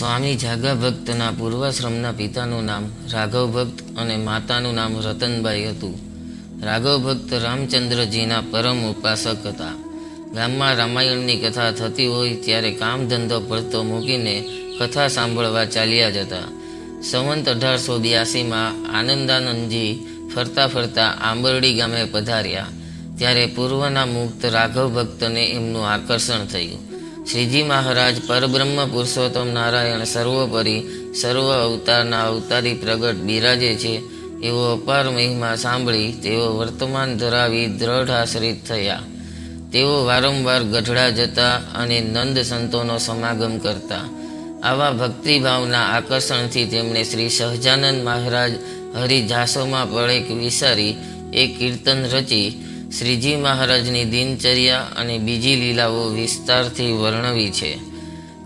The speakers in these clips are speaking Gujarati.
સ્વામી જાગા ભક્તના પૂર્વાશ્રમના પિતાનું નામ રાઘવ ભક્ત અને માતાનું નામ રતનબાઈ હતું. રાઘવ ભક્ત રામચંદ્રજીના પરમ ઉપાસક હતા. ગામમાં રામાયણની કથા થતી હોય ત્યારે કામ ધંધો પડતો મૂકીને કથા સાંભળવા ચાલ્યા જતા સંવંત અઢારસો બ્યાસીમાં આનંદાનંદજી ફરતા ફરતા આંબરડી ગામે પધાર્યા. ત્યારે પૂર્વના મુક્ત રાઘવ ભક્તને એમનું આકર્ષણ થયું. શ્રીજી મહારાજ પરબ્રહ્મ પુરુષોત્તમ નારાયણ સર્વોપરી સર્વ અવતારના અવતારી પ્રગટ બિરાજે છે. એવો અપાર મહિમા સાંભળી તેઓ વર્તમાન ધરાવી દ્રઢ આશ્રિત થયા. તેઓ વારંવાર ગઢડા જતા અને નંદ સંતોનો સમાગમ કરતા. આવા ભક્તિભાવના આકર્ષણથી તેમણે શ્રી સહજાનંદ મહારાજ હરિજાસોમાં પડેક વિસારી, એક કીર્તન રચી શ્રીજી મહારાજની દિનચર્યા અને બીજી લીલાઓ વિસ્તારથી વર્ણવી છે.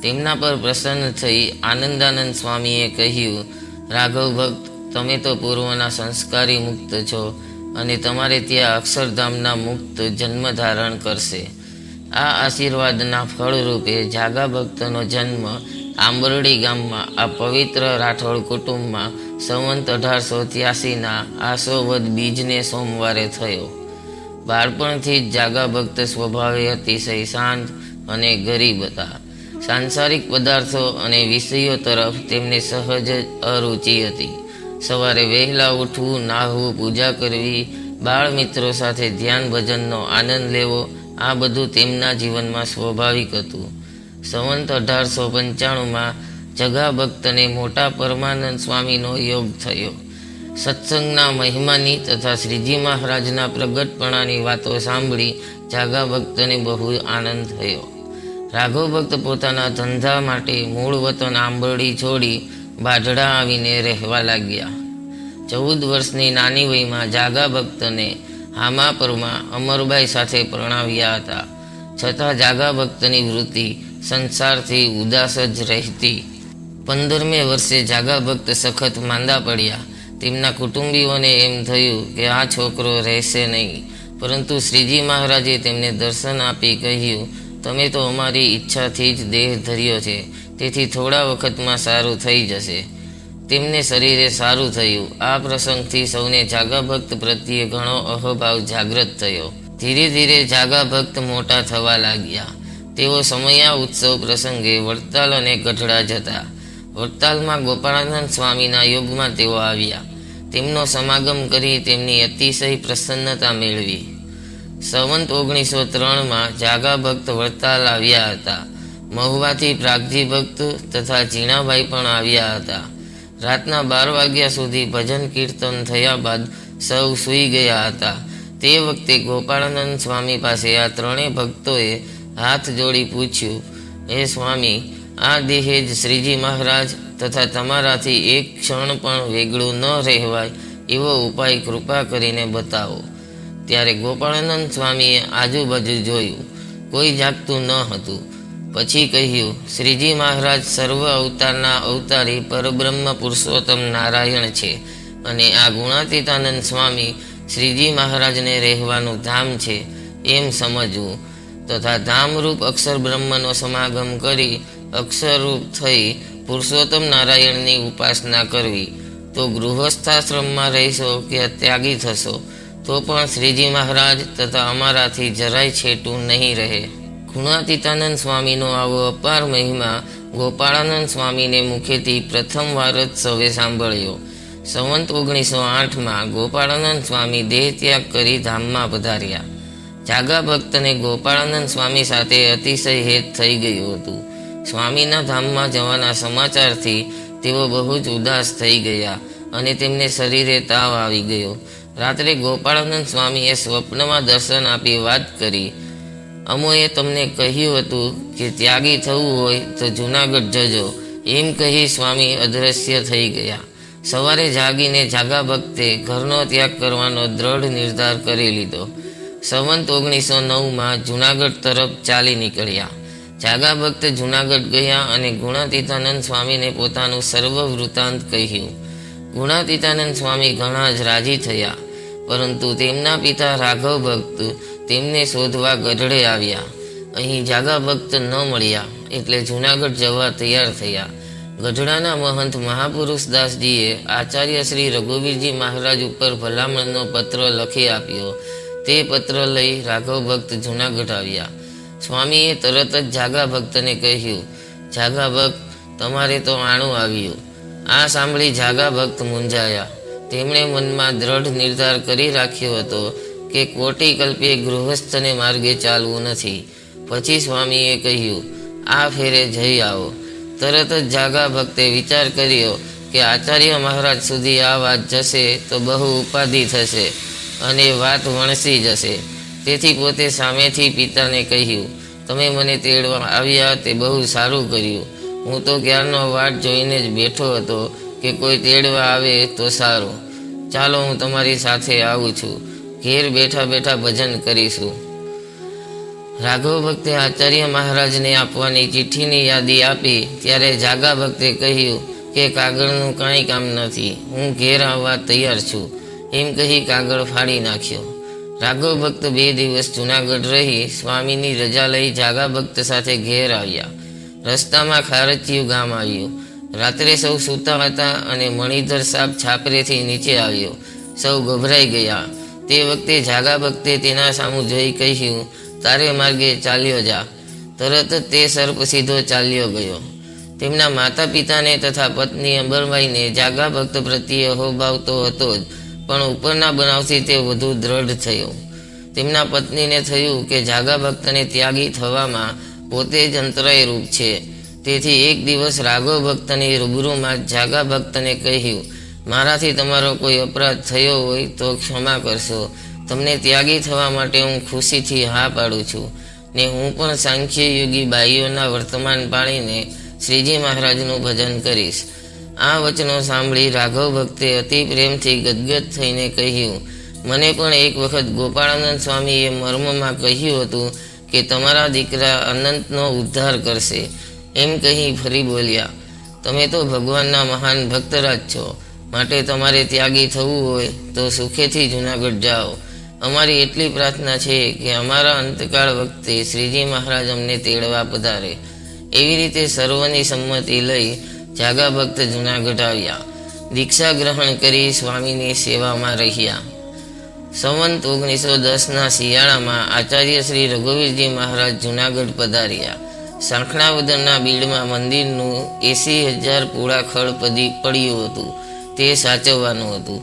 તેમના પર પ્રસન્ન થઈ આનંદાનંદ સ્વામીએ કહ્યું, રાઘવ ભક્ત, તમે તો પૂર્વના સંસ્કારી મુક્ત છો અને તમારે ત્યાં અક્ષરધામના મુક્ત જન્મ ધારણ કરશે. આ આશીર્વાદના ફળરૂપે જાગા ભક્તનો જન્મ આંબરડી ગામમાં, આ પવિત્ર રાઠોડ કુટુંબમાં, સંવંત અઢારસો ત્યાસીના આસોવદ બીજને સોમવારે થયો. બાળપણથી જ જાગા ભક્ત સ્વભાવે અતિશય શાંત અને ગરીબ હતા. સાંસારિક પદાર્થો અને વિષયો તરફ તેમને સહજ અરુચિ હતી. સવારે વહેલા ઉઠવું, નાહવું, પૂજા કરવી, બાળ મિત્રો સાથે ધ્યાન ભજનનો આનંદ લેવો, આ બધું તેમના જીવનમાં સ્વાભાવિક હતું. સંવંત અઢારસો પંચાણુંમાં જગા ભક્તને મોટા પરમાનંદ સ્વામીનો યોગ થયો. સત્સંગના મહિમાની તથા શ્રીજી મહારાજના પ્રગટપણાની વાતો સાંભળી જાગા ભક્તને બહુ આનંદ થયો. રાઘવ ભક્ત પોતાના ધંધા માટે મૂળ વતન આંબરડી છોડી બાઢડા આવીને રહેવા લાગ્યા. ચૌદ વર્ષની નાની વયમાં જાગા ભક્તને હામાપરમાં અમરબાઈ સાથે પરણાવ્યા હતા. છતાં જાગા ભક્તની વૃત્તિ સંસારથી ઉદાસ જ રહેતી. પંદરમે વર્ષે જાગા ભક્ત સખત માંદા પડ્યા. તેમના કુટુંબીઓને એમ થયું કે આ છોકરો રહેશે નહીં. પરંતુ શ્રીજી મહારાજે તેમને દર્શન આપી કહ્યું, તમે તો અમારી ઈચ્છાથી જ દેહ ધર્યો છે. તેથી થોડા વખતમાં સારું થઈ જશે. તેમને શરીરે સારું થયું. આ પ્રસંગથી સૌને જાગા ભક્ત પ્રત્યે ઘણો અહોભાવ જાગૃત થયો. ધીરે ધીરે જાગા ભક્ત મોટા થવા લાગ્યા. તેઓ સમયા ઉત્સવ પ્રસંગે વડતાલ અને ગઢડા જતા. વડતાલમાં ગોપાળાનંદ સ્વામીના યોગમાં તેઓ આવ્યા. તેમનો સમાગમ કરી તેમની અતિશય પ્રસન્નતા મેળવી. સંવંત ઓગણીસો ત્રણમાં જાગા ભક્ત વડતાલ આવ્યા હતા. મહુવાથી પ્રાગજી ભક્ત તથા જીણાભાઈ પણ આવ્યા હતા. રાતના બાર વાગ્યા સુધી ભજન કીર્તન થયા બાદ સૌ સૂઈ ગયા હતા. તે વખતે ગોપાળાનંદ સ્વામી પાસે આ ત્રણેય ભક્તોએ હાથ જોડી પૂછ્યું, હે સ્વામી, આ દેહે જ શ્રીજી મહારાજ તથા તમારાથી એક ક્ષણ પણ વેગળું ન રહેવાય એવો ઉપાય કૃપા કરીને બતાવો. ત્યારે ગોપાળાનંદ સ્વામીએ આજુબાજુ જોયું. કોઈ જાગતું ન હતું. પછી કહ્યું, શ્રીજી મહારાજ, સર્વ અવતારના અવતારી પરબ્રહ્મ પુરુષોત્તમ નારાયણ છે અને આ ગુણાતીતાનંદ સ્વામી શ્રીજી મહારાજને રહેવાનું ધામ છે. એમ સમજવું. તથા ધામરૂપ અક્ષર બ્રહ્મનો સમાગમ કરી અક્ષરરૂપ થઈ પુરુષોત્તમ નારાયણની ઉપાસના કરવી, તો ગૃહસ્થાશ્રમમાં રહેશો કે ત્યાગી થશો, તો પણ શ્રીજી મહારાજ તથા અમારાથી જરાય છેટું નહીં રહે. ગુણાતીતાનંદ સ્વામીનો આવો અપાર મહિમા ગોપાળાનંદ સ્વામીને મુખેથી પ્રથમ વાર જ સૌએ સાંભળ્યો. સંવંત ઓગણીસો આઠમાં ગોપાળાનંદ સ્વામી દેહ ત્યાગ કરી ધામમાં પધાર્યા. જાગા ભક્તને ગોપાળાનંદ સ્વામી સાથે અતિશય હેત થઈ ગયું હતું. સ્વામીના ધામમાં જવાના સમાચારથી તેઓ બહુ જ ઉદાસ થઈ ગયા અને તેમને શરીરે તાવ આવી ગયો. રાત્રે ગોપાળાનંદ સ્વામીએ સ્વપ્નમાં દર્શન આપી વાત કરી. અમોએ તમને કહ્યું હતું કે ત્યાગી થવું હોય તો જુનાગઢ જજો. એમ કહી સ્વામી અદ્રશ્ય થઈ ગયા. સવારે જાગીને જાગા ભક્તે ઘરનો ત્યાગ કરવાનો દ્રઢ નિર્ધાર કરી લીધો. સંવંત ઓગણીસો નવમાં જુનાગઢ તરફ ચાલી નીકળ્યા. જાગા ભક્ત જુનાગઢ ગયા અને ગુણાતીતાનંદ સ્વામીને પોતાનું સર્વ વૃત્તાંત કહ્યું. ગુણાતીતાનંદ સ્વામી ઘણા જ રાજી થયા, પરંતુ તેમના પિતા રાઘવ ભક્ત તેમને શોધવા ગઢડે આવ્યા. અહીં જાગા ભક્ત ન મળ્યા, એટલે જુનાગઢ જવા તૈયાર થયા. ગઢડાના મહંત મહાપુરુષ દાસજીએ આચાર્ય શ્રી રઘુવીરજી મહારાજ ઉપર ભલામણનો પત્ર લખી આપ્યો. તે પત્ર લઈ રાઘવ ભક્ત જૂનાગઢ આવ્યા. સ્વામીએ તરત જ જાગા ભક્તને કહ્યું, જાગા ભક્ત, તમારે તો આણું આવ્યું. આ સાંભળી જાગા ભક્ત મૂંઝાયા. તેમણે મનમાં દ્રઢ નિર્ધાર કરી રાખ્યો હતો કે કોટી કલ્પે ગૃહસ્થને માર્ગે ચાલવું નથી. પછી સ્વામીએ કહ્યું, આ ફેરે જઈ આવો. તરત જ જાગા ભક્તે વિચાર કર્યો કે આચાર્ય મહારાજ સુધી આ વાત જશે તો બહુ ઉપાધિ થશે અને વાત વણસી જશે. તેથી પોતે સામેથી પિતાને કહ્યું, તમે મને તેડવા આવ્યા તે બહુ સારું કર્યું. હું તો ક્યારનો વાટ જોઈને જ બેઠો હતો કે કોઈ તેડવા આવે તો સારું. ચાલો હું તમારી સાથે આવું છું. ઘેર બેઠા બેઠા ભજન કરીશું. રાઘવ ભક્તે આચાર્ય મહારાજને આપવાની ચિઠ્ઠીની યાદી આપી, ત્યારે જાગા ભક્તે કહ્યું કે કાગળનું કાંઈ કામ નથી. હું ઘેર આવવા તૈયાર છું. એમ કહી કાગળ ફાડી નાખ્યો. રાઘવ ભક્ત બે દિવસ જુનાગઢ રહી સ્વામીની રજા લઈ જાગા ભક્ત સાથે ઘેર આવ્યા. રસ્તામાં ખારચિયું ગામ આવ્યું. રાત્રે સૌ સૂતા હતા અને મણિધર સાપ છાપરેથી નીચે આવ્યો. સૌ ગભરાઈ ગયા. તે વખતે જાગા ભક્તે તેના સામું જોઈ કહ્યું, તારે માર્ગે ચાલ્યો જા. તરત તે સર્પ સીધો ચાલ્યો ગયો. તેમના માતા પિતાને તથા પત્ની અંબરબાઈને જાગા ભક્ત પ્રત્યે હોભાવતો હતો જ. પણ ઉપરના બનાવથી તે વધુ દ્રઢ થયો. તેમના પત્નીને થયું કે જાગા ભક્તને ત્યાગી થવામાં પોતે જ અંતરાય રૂપ છે. તેથી એક દિવસ રાઘવ ભક્તની રૂબરૂમાં જાગા ભક્તને કહ્યું, મારાથી તમારો કોઈ અપરાધ થયો હોય તો ક્ષમા કરશો. તમને ત્યાગી થવા માટે હું ખુશીથી હા પાડું છું. ને હું પણ સાંખ્ય યોગી બાઈઓના વર્તમાન પાળીને શ્રીજી મહારાજનું ભજન કરીશ. આ વચનો સાંભળી રાઘવ ભક્તે અતિ પ્રેમથી ગદગદ થઈને કહ્યું, મને પણ એક વખત ગોપાળાનંદ સ્વામીએ મર્મમાં કહ્યું હતું કે તમારા દીકરા અનંતનો ઉદ્ધાર કરશે. એમ કહી ફરી બોલ્યા, તમે તો ભગવાનના મહાન ભક્તરાજ છો, માટે તમારે ત્યાગી થવું હોય તો સુખેથી જુનાગઢ જાઓ. અમારી એટલી પ્રાર્થના છે કે અમારા અંતકાળ વખતે શ્રીજી મહારાજ અમને તેડવા પધારે. એવી રીતે સર્વની સંમતિ લઈ જાગા ભક્ત જુનાગઢ આવ્યા. દીક્ષા ગ્રહણ કરી સ્વામીની સેવામાં રહ્યા. સંવંત ઓગણીસો દસના શિયાળામાં આચાર્ય શ્રી રઘુવીરજી મહારાજ જુનાગઢ પધાર્યા. સાંખણાવદરના બીડમાં મંદિરનું એસી હજાર પૂળા ખડ પડી પડ્યું હતું. તે સાચવવાનું હતું.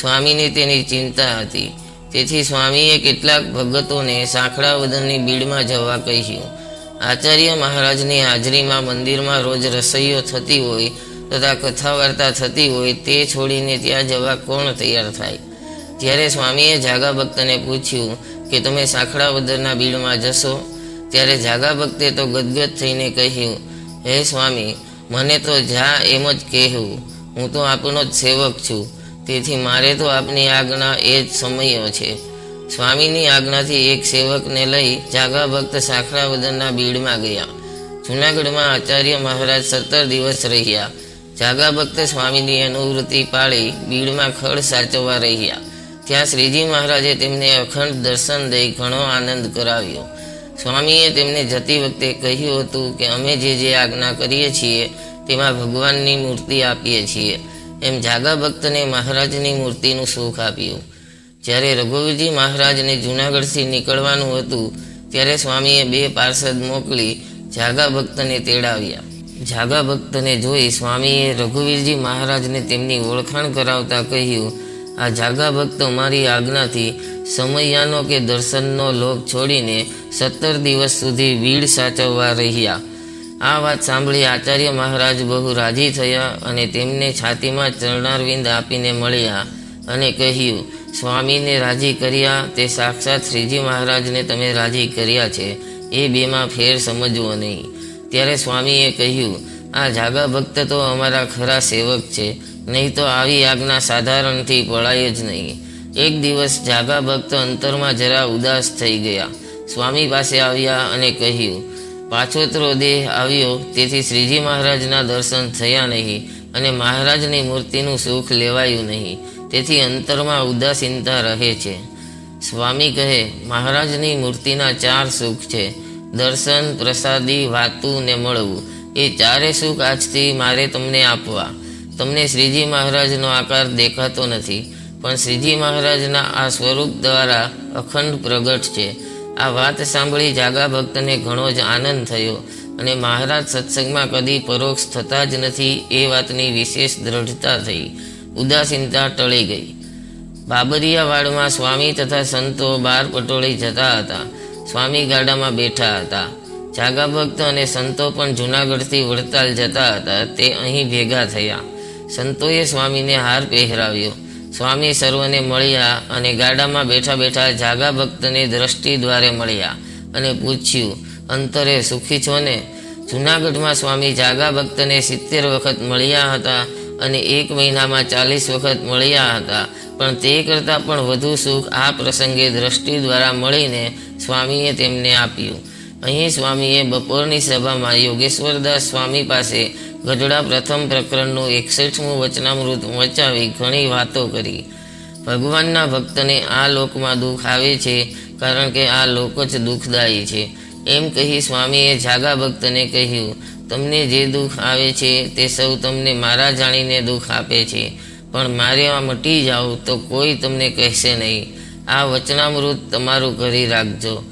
સ્વામીને તેની ચિંતા હતી. તેથી સ્વામીએ કેટલાક ભગતોને સાંખડાવદનની બીડમાં જવા કહ્યું. આચાર્ય મહારાજની હાજરીમાં મંદિરમાં રોજ રસોઈઓ થતી હોય તથા કથા વાર્તા થતી હોય તે છોડીને ત્યાં જવા કોણ તૈયાર થાય? જ્યારે સ્વામીએ જાગા ભક્તને પૂછ્યું કે તમે સાંખડાવદરના બીડમાં જશો? ત્યારે જાગા ભક્તે તો ગદગદ થઈને કહ્યું, હે સ્વામી, મને તો જા એમ જ કહેવું. હું તો આપનો જ સેવક છું. તેથી મારે તો આપની આજ્ઞા એ જ સમયો છે. સ્વામીની આજ્ઞાથી એક સેવકને લઈ જાગા ભક્ત સાખરાવદનના બીડમાં ગયા. જૂનાગઢમાં આચાર્ય મહારાજ સત્તર દિવસ રહ્યા. જાગા ભક્ત સ્વામીની અનુવૃત્તિ પાળી બીડમાં ખડ સાચવવા રહ્યા. ત્યાં શ્રીજી મહારાજે તેમને અખંડ દર્શન દઈ ઘણો આનંદ કરાવ્યો. સ્વામીએ તેમને જતી વખતે કહ્યું હતું કે અમે જે જે આજ્ઞા કરીએ છીએ તેમાં ભગવાનની મૂર્તિ આપીએ છીએ. એમ જાગા ભક્તને મહારાજની મૂર્તિનું સુખ આપ્યું. જ્યારે રઘુવીરજી મહારાજને જૂનાગઢથી નીકળવાનું હતું, ત્યારે સ્વામીએ બે પાર્ષદ મોકલી જાગા ભક્તને તેડાવ્યા. જાગા ભક્તને જોઈ સ્વામીએ રઘુવીરજી મહારાજને તેમની ઓળખાણ કરાવતા કહ્યું, આ જાગા ભક્ત મારી આજ્ઞાથી સમયાનો કે દર્શનનો લોભ છોડીને સત્તર દિવસ સુધી વીડ સાચવવા રહ્યા. આ વાત સાંભળી આચાર્ય મહારાજ બહુ રાજી થયા અને તેમને છાતીમાં ચરણારવિંદ આપીને મળ્યા અને કહ્યું સ્વામીને રાજી કર્યા, તે સાક્ષાત શ્રીજી મહારાજને તમે રાજી કર્યા છે. એ બેમાં ફેર સમજવો નહીં. ત્યારે સ્વામીએ કહ્યું, આ જાગા ભક્ત તો અમારા ખરા સેવક છે. નહીં તો આવી આજ્ઞા સાધારણથી પડાય જ નહીં. એક દિવસ જાગા ભક્ત અંતરમાં જરા ઉદાસ થઈ ગયા. સ્વામી પાસે આવ્યા અને કહ્યું, પાછોતરો દેહ આવ્યો, તેથી શ્રીજી મહારાજના દર્શન થયા નહીં અને મહારાજની મૂર્તિનું સુખ લેવાયું નહીં. તેથી અંતરમાં ઉદાસીનતા રહે છે. સ્વામી કહે, મહારાજની મૂર્તિના ચાર સુખ છે. દર્શન, પ્રસાદી, વાતું ને મળવું. એ ચારે સુખ આજથી મારે તમને આપવા. તમને શ્રીજી મહારાજનો આકાર દેખાતો નથી, પણ શ્રીજી મહારાજના આ સ્વરૂપ દ્વારા અખંડ પ્રગટ છે. આ વાત સાંભળી જાગા ભક્તને ઘણો જ આનંદ થયો અને મહારાજ સત્સંગમાં કદી પરોક્ષ થતા જ નથી એ વાતની વિશેષ દ્રઢતા થઈ. ઉદાસીનતા ટળી ગઈ. બાબરિયાવાડમાં સ્વામી તથા સંતો બાર પટોળી જતા હતા. સ્વામી ગાડામાં બેઠા હતા. જાગા ભક્ત અને સંતો પણ જૂનાગઢથી વડતાલ જતા હતા. તે અહીં ભેગા થયા. સંતોએ સ્વામીને હાર પહેરાવ્યો. સ્વામી સર્વને મળ્યા અને ગાડામાં બેઠા બેઠા જાગા ભક્તને દ્રષ્ટિ દ્વારે મળ્યા અને પૂછ્યું, અંતરે સુખી છો ને? જૂનાગઢમાં સ્વામી જાગા ભક્તને સિત્તેર વખત મળ્યા હતા. અને એક મહિનામાં ચાલીસ વખત મળ્યા હતા. પણ તે કરતાં પણ વધુ સુખ આ પ્રસંગે દ્રષ્ટિ દ્વારા મળીને સ્વામીએ તેમને આપ્યું. અહીં સ્વામીએ બપોરની સભામાં યોગેશ્વરદાસ સ્વામી પાસે ગઢડા પ્રથમ પ્રકરણનું એકસઠમું વચનામૃત વચાવી ઘણી વાતો કરી. ભગવાનના ભક્તને આ લોકમાં દુઃખ આવે છે કારણ કે આ લોક જ દુઃખદાયી છે. એમ કહી સ્વામીએ જાગા ભક્તને કહ્યું તમને જે દુઃખ આવે છે તે સૌ તમને મારા જાણીને દુઃખ આપે છે. પણ મારે આ મટી જાઓ તો કોઈ તમને કહેશે નહીં. આ વચનામૃત તમારું કરી રાખજો.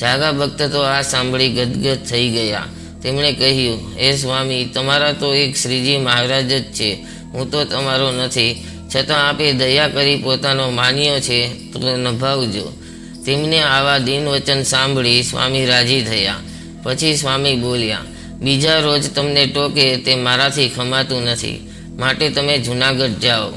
જાગા ભક્ત તો આ સાંભળી ગદગદ થઈ ગયા. તેમણે કહ્યું, હે સ્વામી, તમારા તો એક શ્રીજી મહારાજ જ છે. હું તો તમારો નથી. છતાં આપે દયા કરી પોતાનો માન્યો છે તો નભાવજો. તેમને આવા દિન વચન સાંભળી સ્વામી રાજી થયા. પછી સ્વામી બોલ્યા બીજા રોજ તમને ટોકે તે મારાથી ખમાતું નથી. માટે તમે જુનાગઢ જાઓ.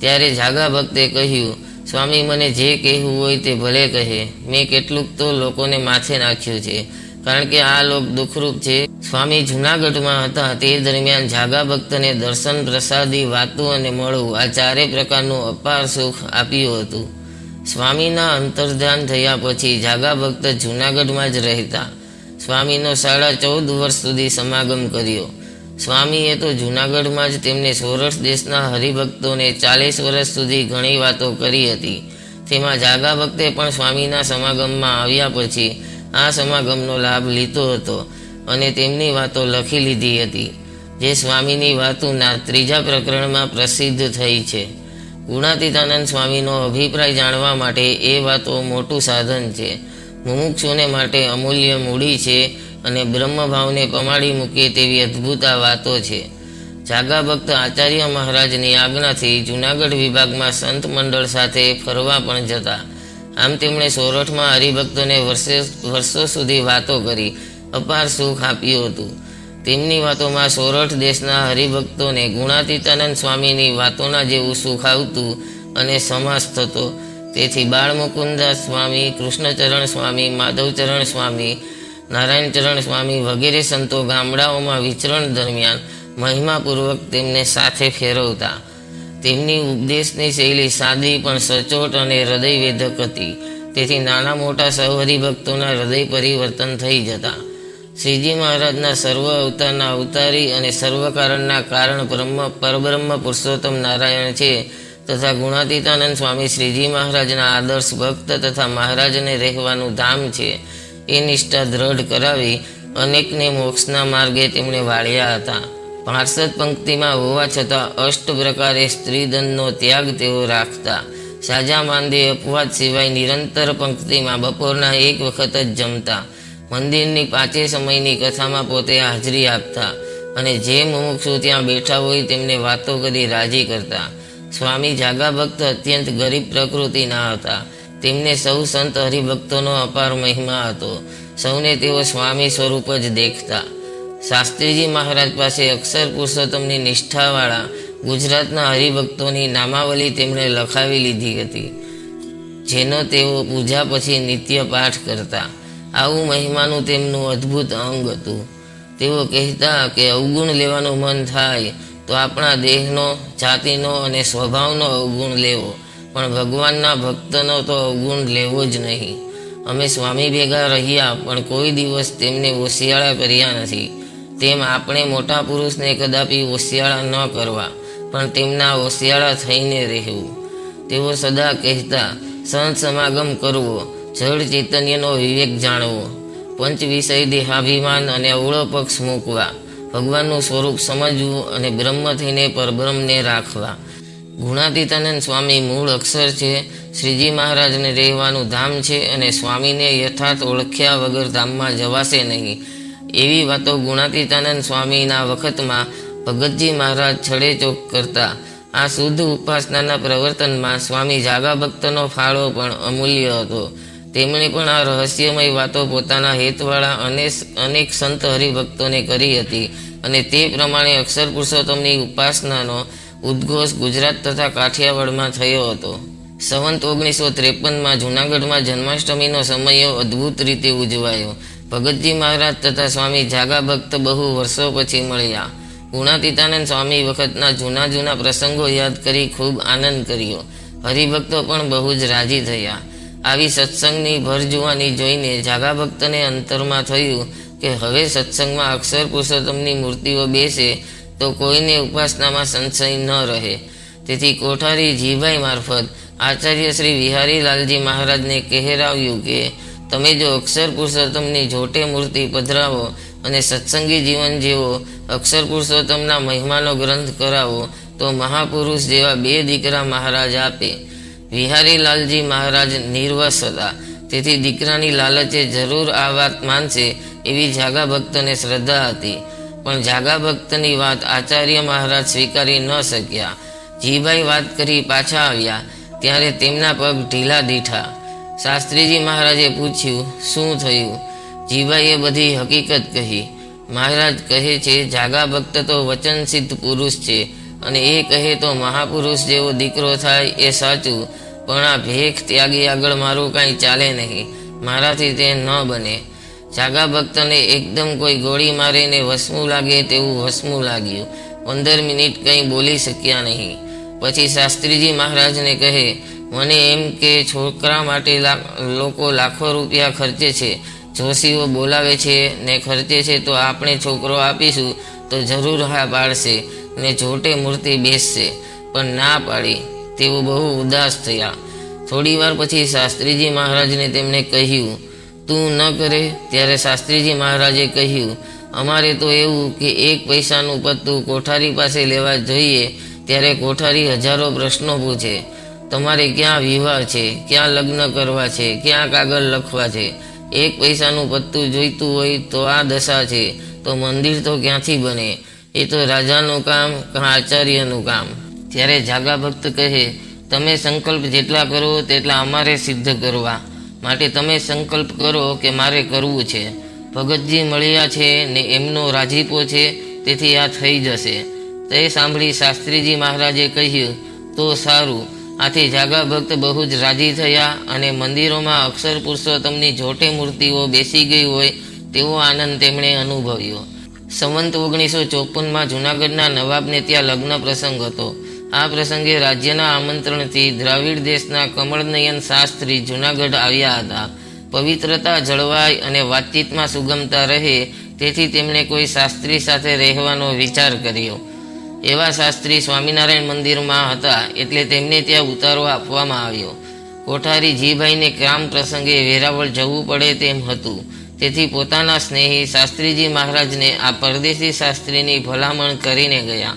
ત્યારે જાગા ભક્તે કહ્યું, સ્વામી, મને જે કહેવું હોય તે ભલે કહે. મેં કેટલુંક તો લોકોને માથે નાખ્યું છે. કારણ કે આ લોક દુઃખરૂપ છે. સ્વામી જુનાગઢમાં હતા. તે દરમિયાન જાગા ભક્તને દર્શન પ્રસાદી, વાતું અને મળવું આ ચારે પ્રકારનું અપાર સુખ આપ્યું હતું. સ્વામીના અંતર્ધાન થયા પછી જાગા ભક્ત જુનાગઢમાં જ રહેતા. સ્વામીનો સાડા ચૌદ વર્ષ સુધી સમાગમ કર્યો. સ્વામીએ તો જૂનાગઢમાં જ તેમને સોરઠ દેશના હરિભક્તોને ચાલીસ વર્ષ સુધી ઘણી વાતો કરી હતી. તેમાં જાગા ભક્તે પણ સ્વામીના સમાગમમાં આવ્યા પછી આ સમાગમનો લાભ લીધો હતો અને તેમની વાતો લખી લીધી હતી. જે સ્વામીની વાતોના ત્રીજા પ્રકરણમાં પ્રસિદ્ધ થઈ છે. ગુણાતીતાનંદ સ્વામીનો અભિપ્રાય જાણવા માટે એ વાતો મોટું સાધન છે. મુમુક્ષુને માટે અમૂલ્ય મૂડી છે અને બ્રહ્મભાવને પમાડી મૂકે તેવી અદ્ભુત આ વાતો છે. જાગા ભક્ત આચાર્ય મહારાજની આજ્ઞાથી જુનાગઢ વિભાગમાં સંત મંડળ સાથે ફરવા પણ જતા. આમ તેમણે સોરઠમાં હરિભક્તોને વર્ષે વર્ષો સુધી વાતો કરી, અપાર સુખ આપ્યું હતું. તેમની વાતોમાં સોરઠ દેશના હરિભક્તોને ગુણાતીતાનંદ સ્વામીની વાતોના જેવું સુખ આવતું અને સમાસ થતો. તેથી બાળમુકુંદાસ સ્વામી, કૃષ્ણચરણ સ્વામી, માધવચરણ સ્વામી, નારાયણચરણ સ્વામી વગેરે સંતો ગામડાઓમાં વિચરણ દરમિયાન મહિમાપૂર્વક તેમને સાથે ફેરવતા. તેમની ઉપદેશની શૈલી સાદી પણ સચોટ અને હૃદયવેધક હતી. તેથી નાના મોટા સૌ હરિભક્તોના હૃદય પરિવર્તન થઈ જતા. શ્રીજી મહારાજના સર્વ અવતારના અવતારી અને સર્વ કારણના કારણ બ્રહ્મ પરબ્રહ્મ પુરુષોત્તમ નારાયણ છે. તથા ગુણાતીતાનંદ સ્વામી શ્રીજી મહારાજના આદર્શ ભક્ત તથા મહારાજને રહેવાનું ધામ છે, એ નિષ્ઠા દ્રઢ કરાવી અનેકને મોક્ષના માર્ગે તેમણે વાળ્યા હતા. પાર્ષદ પંક્તિમાં હોવા છતાં અષ્ટ પ્રકારે સ્ત્રીધનનો ત્યાગ તેઓ રાખતા. સાજા માંદે અપવાદ સિવાય નિરંતર પંક્તિમાં બપોરના એક વખત જ જમતા. મંદિરની પાંચે સમયની કથામાં પોતે હાજરી આપતા અને જે મુમુક્ષુ ત્યાં બેઠા હોય તેમને વાતો કરી રાજી કરતા. સ્વામી જાગા ભક્ત અત્યંત ગરીબ પ્રકૃતિના હતા. તેમને સૌ સંત હરિભક્તોનો અપાર મહિમા હતો. સૌને તેઓ સ્વામી સ્વરૂપ જ દેખતા. શાસ્ત્રીજી મહારાજ પાસે અક્ષર પુરુષોત્તમની નિષ્ઠાવાળા ગુજરાતના હરિભક્તોની નામાવલી તેમણે લખાવી લીધી હતી. જેનો તેઓ પૂજા પછી નિત્ય પાઠ કરતા. આવું મહિમાનું તેમનું અદ્ભુત અંગ હતું. તેઓ કહેતા કે અવગુણ લેવાનું મન થાય તો આપણા દેહનો, જાતિનો અને સ્વભાવનો અવગુણ લેવો. પણ ભગવાનના ભક્તનો તો અવગુણ લેવો જ નહીં. અમે સ્વામી ભેગા રહ્યા, પણ કોઈ દિવસ તેમને ઓશિયાળા કર્યા નથી. તેમ આપણે મોટા પુરુષને કદાપી ઓશિયાળા ન કરવા, પણ તેમના ઓશિયાળા થઈને રહેવું. તેઓ સદા કહેતા, સંત સમાગમ કરવો, જળ ચૈતન્યનો વિવેક જાણવો. પંચ વિષય દેહાભિમાન અને અવળો પક્ષ મૂકવા. ભગવાનનું સ્વરૂપ સમજવું અને બ્રહ્મ થઈને પરબ્રહ્મને રાખવા. ગુણાતીતાનંદ સ્વામી મૂળ અક્ષર છે, શ્રીજી મહારાજને રહેવાનું ધામ છે અને સ્વામીને યથાર્થ ઓળખ્યા વગર ધામમાં જવાશે નહીં. એવી વાતો ગુણાતીતાનંદ સ્વામીના વખતમાં ભગતજી મહારાજ છડેચોક કરતા. આ શુદ્ધ ઉપાસનાના પ્રવર્તનમાં સ્વામી જાગા ભક્તનો ફાળો પણ અમૂલ્ય હતો. તેમણે પણ આ રહસ્યમય વાતો પોતાના હેતવાળા અનેક અનેક સંત હરિભક્તોને કરી હતી અને તે પ્રમાણે અક્ષર પુરુષોત્તમની ઉપાસનાનો ઉદ્ઘોષ ગુજરાત તથા કાઠિયાવાડમાં થયો હતો. સંવંત ઓગણીસો ત્રેપનમાં જૂનાગઢમાં જન્માષ્ટમીનો સમયો અદ્ભુત રીતે ઉજવાયો. ભગતજી મહારાજ તથા સ્વામી જાગા ભક્ત બહુ વર્ષો પછી મળ્યા. ગુણાતીતાનંદ સ્વામી વખતના જૂના જૂના પ્રસંગો યાદ કરી ખૂબ આનંદ કર્યો. હરિભક્તો પણ બહુ જ રાજી થયા. આવી સત્સંગની ભર જોવાની જોઈને જાગા ભક્તને અંતરમાં થયું કે હવે સત્સંગમાં અક્ષર પુરુષોત્તમની મૂર્તિઓ બેસે તો કોઈને ઉપાસનામાં સંશય ન રહે. તેથી કોઠારી જીભાઈ મારફત આચાર્ય શ્રી વિહારી લાલજી મહારાજને કહેરાવ્યું કે તમે જો અક્ષર પુરુષોત્તમની જોટે મૂર્તિ પધરાવો અને સત્સંગી જીવન જેવો અક્ષર પુરુષોત્તમના મહિમાનો ગ્રંથ કરાવો તો મહાપુરુષ જેવા બે દીકરા મહારાજ આપે. વિહારી લાલજી મહારાજ નિર્વસ હતા. તેથી દીકરાની લાલચે જરૂર આ વાત માનશે એવી જાગા ભક્તને શ્રદ્ધા હતી. પણ જાગા ભક્તની વાત આચાર્ય મહારાજ સ્વીકારી ન શક્યા. જીભાઈ વાત કરી પાછા આવ્યા. ત્યારે તેમના પગ ઢીલા દીઠા. શાસ્ત્રીજી મહારાજે પૂછ્યું, શું થયું? જીભાઈએ બધી હકીકત કહી. મહારાજ કહે છે, જાગા ભક્ત તો વચનસિદ્ધ પુરુષ છે અને એ કહે તો મહાપુરુષ જેવો દીકરો થાય એ સાચું. પણ આ ભેખ ત્યાગી આગળ મારું કાંઈ ચાલે નહીં. મારાથી તે ન બને. જાગા ભક્તને એકદમ કોઈ ગોળી મારીને વસમું લાગે તેવું વસમું લાગ્યું. પંદર મિનિટ કંઈ બોલી શક્યા નહીં. પછી શાસ્ત્રીજી મહારાજને કહે, મને એમ કે છોકરા માટે લોકો લાખો રૂપિયા ખર્ચે છે. જોશીઓ બોલાવે છે ને ખર્ચે છે તો આપણે છોકરો આપીશું તો જરૂર હા પાડશે ને જોટે મૂર્તિ બેસશે. પણ ના પાડી. તેઓ બહુ ઉદાસ થયા. થોડી વાર પછી શાસ્ત્રીજી મહારાજને તેમણે કહ્યું, તું ન કરે? ત્યારે શાસ્ત્રીજી મહારાજે કહ્યું, અમારે તો એવું કે એક પૈસાનું પત્તું કોઠારી પાસે લેવા જોઈએ, ત્યારે કોઠારી હજારો પ્રશ્નો પૂછે. તમારે ક્યાં વિવાહ છે, ક્યાં લગ્ન કરવા છે, ક્યાં કાગળ લખવા છે? એક પૈસાનું પત્તું જોઈતું હોય તો આ દશા છે, તો મંદિર તો ક્યાંથી બને? એ તો રાજાનું કામ કાં આચાર્યનું કામ? ત્યારે જાગા ભક્ત કહે, તમે સંકલ્પ જેટલા કરો તેટલા અમારે સિદ્ધ કરવા. માટે તમે સંકલ્પ કરો કે મારે કરવું છે. ભગતજી મળ્યા છે ને એમનો રાજીપો છે, તેથી આ થઈ જશે. તે સાંભળી શાસ્ત્રીજી મહારાજે કહ્યું, તો સારું. આથી જાગા ભક્ત બહુ જ રાજી થયા અને મંદિરોમાં અક્ષર પુરુષોત્તમની જોટે મૂર્તિઓ બેસી ગઈ હોય તેવો આનંદ તેમણે અનુભવ્યો. સંવંત ઓગણીસો ચોપનમાં જૂનાગઢના નવાબને ત્યાં લગ્ન પ્રસંગ હતો. આ પ્રસંગે રાજ્યના આમંત્રણથી દ્રાવિડ દેશના કમળનયન શાસ્ત્રી જૂનાગઢ આવ્યા હતા. પવિત્રતા જળવાય અને વાતચીતમાં સુગમતા રહે, તેથી તેમણે કોઈ શાસ્ત્રી સાથે રહેવાનો વિચાર કર્યો. એવા શાસ્ત્રી સ્વામિનારાયણ મંદિરમાં હતા, એટલે તેમને ત્યાં ઉતારો આપવામાં આવ્યો. કોઠારી જીભાઈને કામ પ્રસંગે વેરાવળ જવું પડે તેમ હતું. તેથી પોતાના સ્નેહી શાસ્ત્રીજી મહારાજને આ પરદેશી શાસ્ત્રીની ભલામણ કરીને ગયા.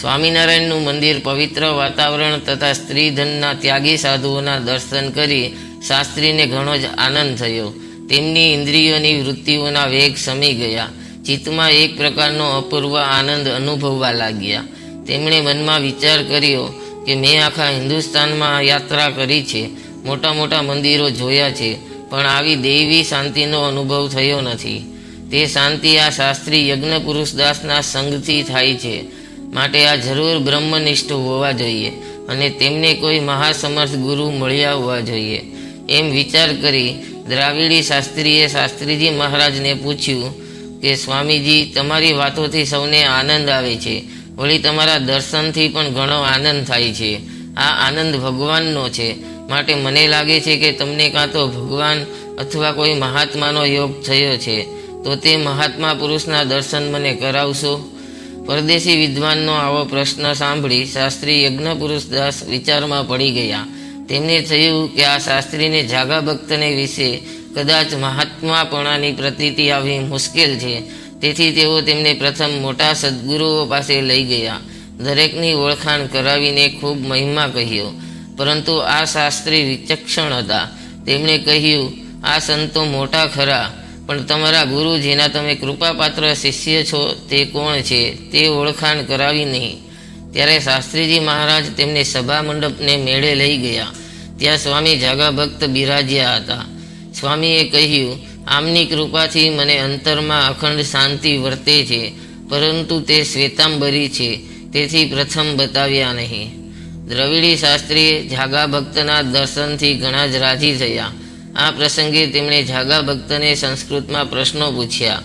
સ્વામિનારાયણનું મંદિર પવિત્ર વાતાવરણ તથા સ્ત્રીધનના ત્યાગી સાધુઓના દર્શન કરી શાસ્ત્રીને ઘણો જ આનંદ થયો. તેમની ઇન્દ્રિયોની વૃત્તિઓના વેગ સમી ગયા. ચિત્તમાં એક પ્રકારનો અપૂર્વ આનંદ અનુભવવા લાગ્યા. તેમણે મનમાં વિચાર કર્યો કે મેં આખા હિન્દુસ્તાનમાં યાત્રા કરી છે. મોટા મોટા મંદિરો જોયા છે, પણ આવી દૈવી શાંતિનો અનુભવ થયો નથી. તે શાંતિ આ શાસ્ત્રી યજ્ઞ પુરુષદાસના સંગથી થાય છે. માટે આ જરૂર બ્રહ્મનિષ્ઠ હોવા જોઈએ અને તેમને કોઈ મહાસમર્થ ગુરુ મળ્યા હોવા જોઈએ. એમ વિચાર કરી દ્રાવિડી શાસ્ત્રીએ શાસ્ત્રીજી મહારાજને પૂછ્યું કે, સ્વામીજી, તમારી વાતોથી સૌને આનંદ આવે છે. વળી તમારા દર્શનથી પણ ઘણો આનંદ થાય છે. આ આનંદ ભગવાનનો છે. માટે મને લાગે છે કે તમને કાં તો ભગવાન અથવા કોઈ મહાત્માનો યોગ થયો છે. તો તે મહાત્મા પુરુષના દર્શન મને કરાવશો? પરદેશી વિદ્વાનનો આવો પ્રશ્ન સાંભળી શાસ્ત્રી યજ્ઞપુરુષદાસ વિચારમાં પડી ગયા. તેમને થયું કે આ શાસ્ત્રીને જાગા ભક્તને વિશે કદાચ મહાત્માપણાની પ્રતીતિ આવી મુશ્કેલ છે. તેથી તેઓ તેમને પ્રથમ મોટા સદગુરુઓ પાસે લઈ ગયા. દરેકની ઓળખાણ કરાવીને ખૂબ મહિમા કહ્યો. પરંતુ આ શાસ્ત્રી વિચક્ષણ હતા. તેમણે કહ્યું, આ સંતો મોટા ખરા. પણ તમારા ગુરુજીના તમે કૃપાપાત્ર શિષ્ય છો, તે કોણ છે? તે ઓળખાણ કરાવી નહીં. ત્યારે શાસ્ત્રીજી મહારાજ તેમને સભા મંડપને મેળે લઈ ગયા. ત્યાં સ્વામી જાગા ભક્ત બિરાજ્યા હતા. સ્વામીએ કહ્યું, આમની કૃપાથી મને અંતરમાં અખંડ શાંતિ વર્તે છે, પરંતુ તે શ્વેતાંબરી છે, તેથી પ્રથમ બતાવ્યા નહીં. દ્રવિડી શાસ્ત્રીએ જાગા ભક્તના દર્શનથી ઘણા જ રાજી થયા. આ પ્રસંગે તેમણે જાગા ભક્તને સંસ્કૃતમાં પ્રશ્નો પૂછ્યા.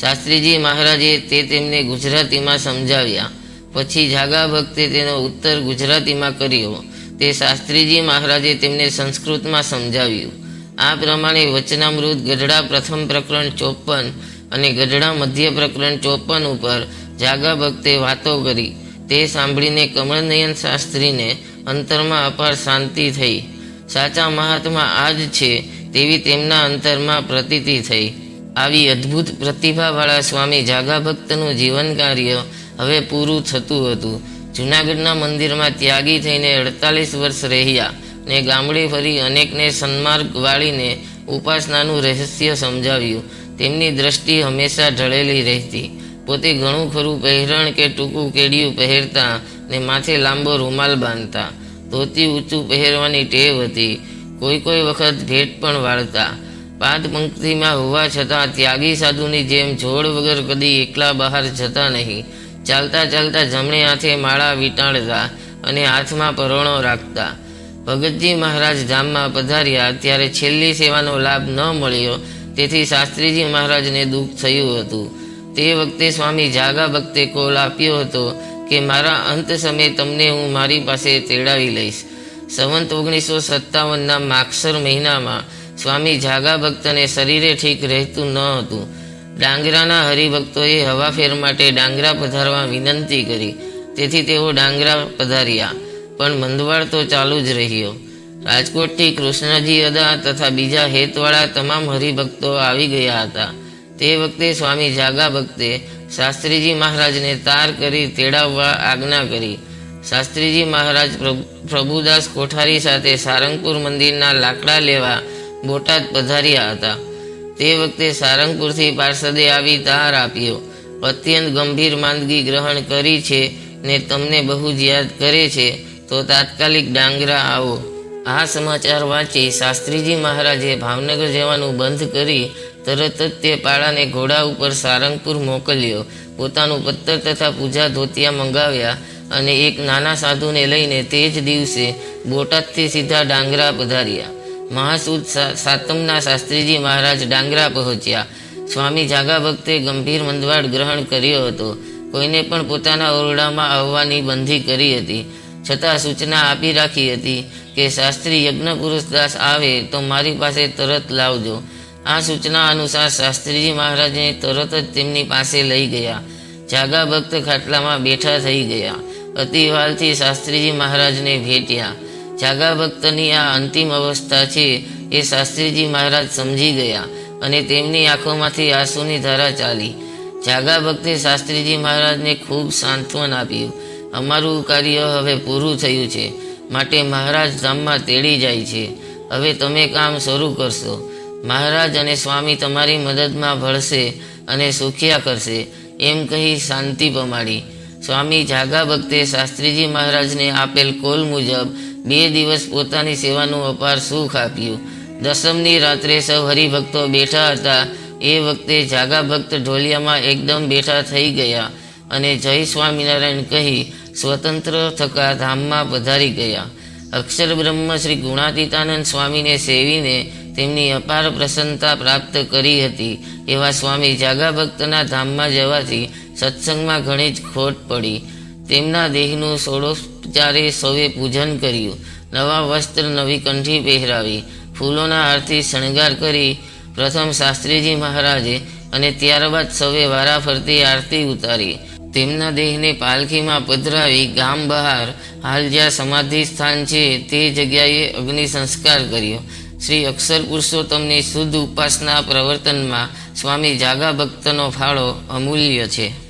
શાસ્ત્રીજી મહારાજે તે તેમને ગુજરાતીમાં સમજાવ્યા. પછી જાગા ભક્તે તેનો ઉત્તર ગુજરાતીમાં કર્યો. તે શાસ્ત્રીજી મહારાજે તેમને સંસ્કૃતમાં સમજાવ્યું. આ પ્રમાણે વચનામૃત, ગઢડા પ્રથમ પ્રકરણ ચોપન અને ગઢડા મધ્ય પ્રકરણ ચોપન ઉપર જાગા ભક્તે વાતો કરી. તે સાંભળીને કમળનયન શાસ્ત્રીને અંતરમાં અપાર શાંતિ થઈ. સાચા મહાત્મા આ જ છે તેવી તેમના અંતરમાં પ્રતીતિ થઈ. આવી અદ્ભુત પ્રતિભાવાળા સ્વામી જાગા ભક્તનું જીવન કાર્ય હવે પૂરું થતું હતું. જૂનાગઢના મંદિરમાં ત્યાગી થઈને અડતાલીસ વર્ષ રહ્યા ને ગામડે ફરી અનેકને સન્માર્ગ વાળીને ઉપાસનાનું રહસ્ય સમજાવ્યું. તેમની દ્રષ્ટિ હંમેશા ઢળેલી રહેતી. પોતે ઘણું ખરું પહેરણ કે ટૂંકું કેડિયું પહેરતા ને માથે લાંબો રૂમાલ બાંધતા. ધોતી ઊંચું પહેરવાની ટેવ હતી. કોઈ કોઈ વખત ભેટ પણ વાળતા. પાદ પંક્તિમાં હોવા છતાં ત્યાગી સાધુની જેમ જોડ વગર કદી એકલા બહાર જતા નહીં. ચાલતા ચાલતા જમણે હાથે માળા વીંટાળતા અને હાથમાં પરોણો રાખતા. ભગતજી મહારાજ ધામમાં પધાર્યા ત્યારે છેલ્લી સેવાનો લાભ ન મળ્યો. તેથી શાસ્ત્રીજી મહારાજને દુઃખ થયું હતું. તે વખતે સ્વામી જાગા ભક્તે કોલ આપ્યો હતો. કે મારા અંત સમયે તમને હું મારી પાસે તેડાવી લઈશ. સંવંત ઓગણીસો સત્તાવનના માક્ષર મહિનામાં સ્વામી જાગા ભક્તને શરીરે ઠીક રહેતું ન હતું. ડાંગરાના હરિભક્તોએ હવાફેર માટે ડાંગરા પધારવા વિનંતી કરી. તેથી તેઓ ડાંગરા પધાર્યા. પણ મંદવાડ તો ચાલુ જ રહ્યો. રાજકોટથી કૃષ્ણજી અદા તથા બીજા હેતવાળા તમામ હરિભક્તો આવી ગયા હતા. તે વખતે સ્વામી જાગા ભક્તે શાસ્ત્રીજી મહારાજને તાર કરી તેડાવવા આજ્ઞા કરી. શાસ્ત્રીજી મહારાજ પ્રભુ- પ્રભુદાસ કોઠારી સાથે સારંગપુર મંદિરના લાકડા લેવા બોટાદ પધાર્યા હતા. તે વખતે સારંગપુરથી પાર્ષદે આવી તાર આપ્યો. અત્યંત ગંભીર માંદગી ગ્રહણ કરી છે ને તમને બહુ જ યાદ કરે છે, તો તાત્કાલિક ડાંગરા આવો. આ સમાચાર વાંચી શાસ્ત્રીજી મહારાજે ભાવનગર જવાનું બંધ કરી તરત જ તે પાડાને ઘોડા ઉપર સારંગપુર મોકલ્યો. પોતાનું પત્તર તથા પૂજા ધોતિયા મંગાવ્યા અને એક નાના સાધુને લઈને તે જ દિવસે બોટાદથી સીધા ડાંગરા પધાર્યા. મહાસુદ સાતમના શાસ્ત્રીજી મહારાજ ડાંગરા પહોંચ્યા. સ્વામી જાગા ભક્તે ગંભીર મંદવાડ ગ્રહણ કર્યો હતો. કોઈને પણ પોતાના ઓરડામાં આવવાની બંધી કરી હતી. છતાં સૂચના આપી રાખી હતી કે, શાસ્ત્રી યજ્ઞ પુરુષ આવે તો મારી પાસે તરત લાવજો. આ સૂચના અનુસાર શાસ્ત્રીજી મહારાજને તરત જ તેમની પાસે લઈ ગયા. જાગા ભક્ત ખાટલામાં બેઠા થઈ ગયા. અતિવાલથી શાસ્ત્રીજી મહારાજને ભેટ્યા. જાગા ભક્તની આ અંતિમ અવસ્થા છે એ શાસ્ત્રીજી મહારાજ સમજી ગયા અને તેમની આંખોમાંથી આંસુની ધારા ચાલી. જાગા ભક્તે શાસ્ત્રીજી મહારાજને ખૂબ સાંત્વન આપ્યું. અમારું કાર્ય હવે પૂરું થયું છે. માટે મહારાજ ધામમાં તેડી જાય છે. હવે તમે કામ શરૂ કરશો. મહારાજ અને સ્વામી તમારી મદદમાં ભળશે અને સુખિયા કરશે, એમ કહી શાંતિ પમાડી. સ્વામી જાગા ભક્તે શાસ્ત્રીજી મહારાજને આપેલ કોલ મુજબ બે દિવસ પોતાની સેવાનું અપાર સુખ આપ્યું. દસમની રાત્રે સૌ હરિભક્તો બેઠા હતા. એ વખતે જાગા ભક્ત ઢોલિયામાં એકદમ બેઠા થઈ ગયા અને જય સ્વામિનારાયણ કહી સ્વતંત્ર થકા ધામમાં પધારી ગયા. અક્ષર બ્રહ્મ શ્રી ગુણાતીતાનંદ સ્વામીને સેવીને તેમની અપાર પ્રસન્નતા પ્રાપ્ત કરી હતી. એવા સ્વામી જાગા ભક્તના ધામમાં જવાથી સત્સંગમાં ઘણી જ ખોટ પડી. તેમના દેહનું સોળોપચારે સૌએ પૂજન કર્યું. નવા વસ્ત્ર નવી કંઠી પહેરાવી. ફૂલોના હારથી શણગાર કરી. પ્રથમ શાસ્ત્રીજી મહારાજે અને ત્યારબાદ સૌએ વારાફરતી આરતી ઉતારી. તેમના દેહને પાલખીમાં પધરાવી ગામ બહાર, હાલ જ્યાં સમાધિ સ્થાન છે તે જગ્યાએ અગ્નિ સંસ્કાર કર્યો. શ્રી અક્ષર પુરુષોત્તમની શુદ્ધ ઉપાસના પ્રવર્તનમાં સ્વામી જાગા ભક્તનો ફાળો અમૂલ્ય છે.